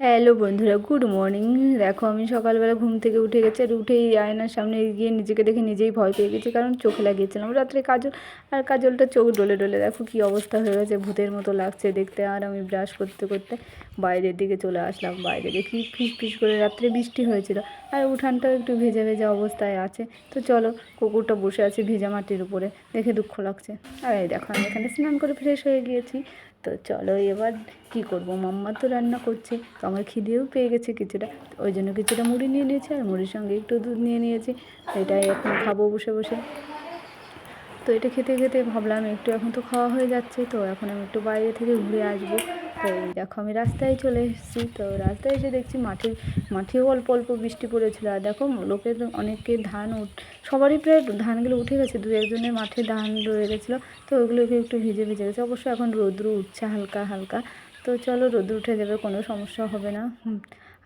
Hello বন্ধুরা, good morning. দেখো, আমি সকালবেলা ঘুম থেকে উঠে গেছি আর উঠেই আয়নার সামনে গিয়ে নিজেকে দেখে নিজেই ভয় পেয়ে গেছি, কারণ চোখে লাগিয়েছিলাম। রাত্রে কাজল আর কাজলটা চোখ ডলে ডলে, দেখো কী অবস্থা হয়ে গেছে, ভূতের মতো লাগছে দেখতে আর আমি ব্রাশ করতে করতে বাইরের দিকে চলে আসলাম, বাইরে দেখি ফিস ফিস করে রাত্রে বৃষ্টি হয়েছিল আর উঠানটাও একটু ভেজা ভেজা অবস্থায় আছে। তো চলো, কুকুরটা বসে আছে ভেজা মাটির উপরে, দেখে দুঃখ লাগছে। আর এই দেখো, আমি এখানে স্নান করে ফ্রেশ হয়ে গিয়েছি। তো চলো এবার কি করব? মাম্মা তো রান্না করছে, তো আমার খিদেও পেয়ে গেছে কিছুটা। ওই জন্য কিছুটা মুড়ি নিয়ে নিয়েছি আর মুড়ির সঙ্গে একটু দুধ নিয়ে নিয়েছি। এটাই এখন খাব বসে বসে। তো এটা খেতে খেতে ভাবলাম একটু এখন তো খাওয়া হয়ে যাচ্ছে, তো এখন আমি একটু বাইরে থেকে ঘুরে আসব। তো এই দেখো আমি রাস্তায় চলে এসেছি। তো রাস্তায় এসে দেখছি মাঠে মাঠেও অল্প অল্প বৃষ্টি পড়েছিল। আর দেখো লোকের অনেকে ধান উঠ, সবারই প্রায় ধানগুলো উঠে গেছে। দু একজনের মাঠে ধান রয়ে গেছিল। তো ওগুলোকে একটু ভিজে ভিজে গেছে। অবশ্য এখন রোদ্রু উঠছে হালকা হালকা। তো চলো রোদ্র উঠে যাবে, কোনো সমস্যা হবে না।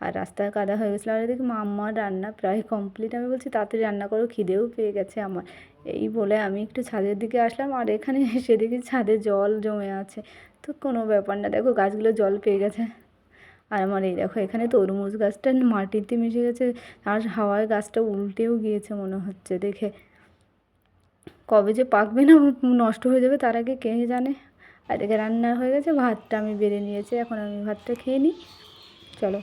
আর রাস্তায় কাদা হয়ে গেছিল আর এদিকে মাম্মার রান্না প্রায় কমপ্লিট আমি বলছি, তাড়াতাড়ি রান্না করো, খিদেও পেয়ে গেছে আমার। এই বলে আমি একটু ছাদের দিকে আসলাম আর এখানে এসে দেখি ছাদে জল জমে আছে। তো কোনো ব্যাপার না, দেখো গাছগুলো জল পেয়ে গেছে। আর আমার এই দেখো, এখানে তরমুজ গাছটা মাটিতে মিশে গেছে আর হাওয়ায় গাছটা উল্টেও গিয়েছে মনে হচ্ছে দেখে। কবে যে পাকবে না, নষ্ট হয়ে যাবে, তার আগে কে জানে? আর এদিকে রান্না হয়ে গেছে, ভাতটা আমি বেড়ে নিয়েছি, এখন আমি ভাতটা খেয়ে নিই। চলো।